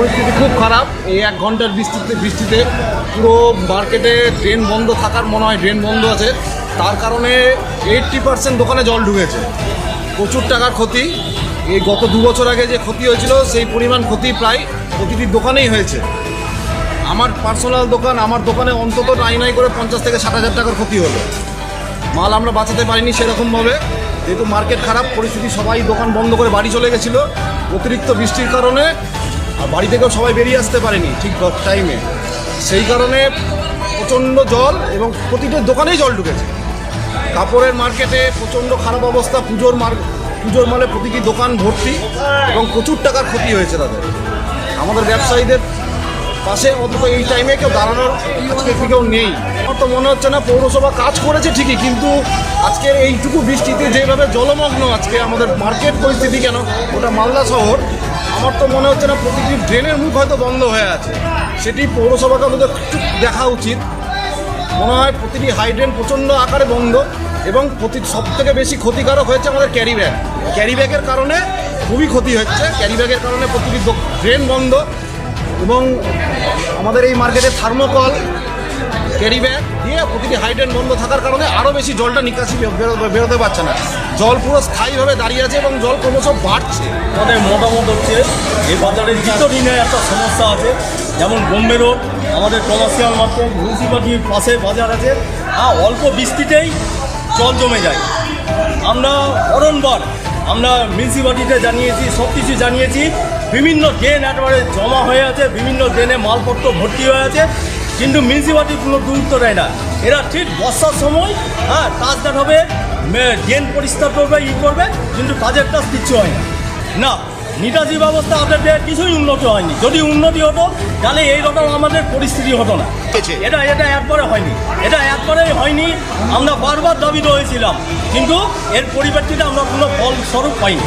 পরিস্থিতি খুব খারাপ। এই এক ঘণ্টার বৃষ্টিতে বৃষ্টিতে পুরো মার্কেটে ড্রেন বন্ধ থাকার মনে হয় ড্রেন বন্ধ আছে। তার কারণে এইট্টি পার্সেন্ট দোকানে জল ঢুকেছে। প্রচুর টাকার ক্ষতি। এই গত দু বছর আগে যে ক্ষতি হয়েছিল, সেই পরিমাণ ক্ষতি প্রায় প্রতিটি দোকানেই হয়েছে। আমার পার্সোনাল দোকান, আমার দোকানে অন্তত নাই নাই করে পঞ্চাশ থেকে ষাট হাজার টাকার ক্ষতি হলো। মাল আমরা বাঁচাতে পারিনি সেরকমভাবে। যেহেতু মার্কেট খারাপ, পরিস্থিতি সবাই দোকান বন্ধ করে বাড়ি চলে গেছিল। অতিরিক্ত বৃষ্টির কারণে আর বাড়ি থেকেও সবাই বেরিয়ে আসতে পারেনি ঠিক টাইমে সেই কারণে প্রচণ্ড জল এবং প্রতিটা দোকানেই জল ঢুকেছে। কাপড়ের মার্কেটে প্রচণ্ড খারাপ অবস্থা, পুজোর মার পুজোর মালে প্রতিটি দোকান ভর্তি এবং প্রচুর টাকার ক্ষতি হয়েছে তাদের। আমাদের ব্যবসায়ীদের পাশে অন্তত এই টাইমে কেউ দাঁড়ানোর আজকে কেউ নেই। আমার তো মনে হচ্ছে না পৌরসভা কাজ করেছে ঠিকই, কিন্তু আজকের এইটুকু বৃষ্টিতে যেভাবে জলমগ্ন আজকে আমাদের মার্কেট পরিস্থিতি কেন? ওটা মালদা শহর আমার তো মনে হচ্ছে না প্রতিটি ড্রেনের মুখ হয়তো বন্ধ হয়ে আছে। সেটি পৌরসভাকে একটু দেখা উচিত। মনে হয় প্রতিটি হাইড্রেন প্রচণ্ড আকারে বন্ধ এবং প্রতি সব থেকে বেশি ক্ষতিকারক হয়েছে আমাদের ক্যারি ব্যাগ ক্যারি ব্যাগের কারণে খুবই ক্ষতি হচ্ছে। ক্যারি ব্যাগের কারণে প্রতিটি ড্রেন বন্ধ এবং আমাদের এই মার্কেটে থার্মোকল ক্যারি ব্যাগ দিয়ে প্রতিটি হাইড্রেন বন্ধ থাকার কারণে আরও বেশি জলটা নিকাশি বেরোতে পারছে না। জল পুরো স্থায়ীভাবে দাঁড়িয়ে আছে এবং জল ক্রমশ বাড়ছে। আমাদের মতামত হচ্ছে, এই বাজারে দীর্ঘদিনের একটা সমস্যা আছে। যেমন বোম্বে রোড, আমাদের কমার্শিয়াল মার্কেট মিউনিসিপালিটির পাশে বাজার আছে। হ্যাঁ অল্প বৃষ্টিতেই জল জমে যায়। আমরা অরণবার আমরা মিউনিসিপালিটিতে জানিয়েছি সব কিছু জানিয়েছি। বিভিন্ন ড্রেন একবারে জমা হয়ে আছে, বিভিন্ন ড্রেনে মালপত্র ভর্তি হয়ে আছে। কিন্তু মিউনিসিপালিটি কোনো গুরুত্ব দেয় না। এরা ঠিক বর্ষার সময় হ্যাঁ কাজ দেখাবে ড্রেন পরিষ্কার করবে ই করবে কিন্তু কাজের কাজ কিচ্ছু হয় না। না নিকাশি ব্যবস্থা আপনাদের কিছুই উন্নতি হয়নি। যদি উন্নতি হতো তাহলে এই এইরকম আমাদের পরিস্থিতি হতো না। এটা এটা একবারে হয়নি। এটা একবারেই হয়নি আমরা বারবার দাবি রয়েছিলাম কিন্তু এর পরিপ্রেক্ষিতে আমরা কোনো ফলস্বরূপ পাইনি।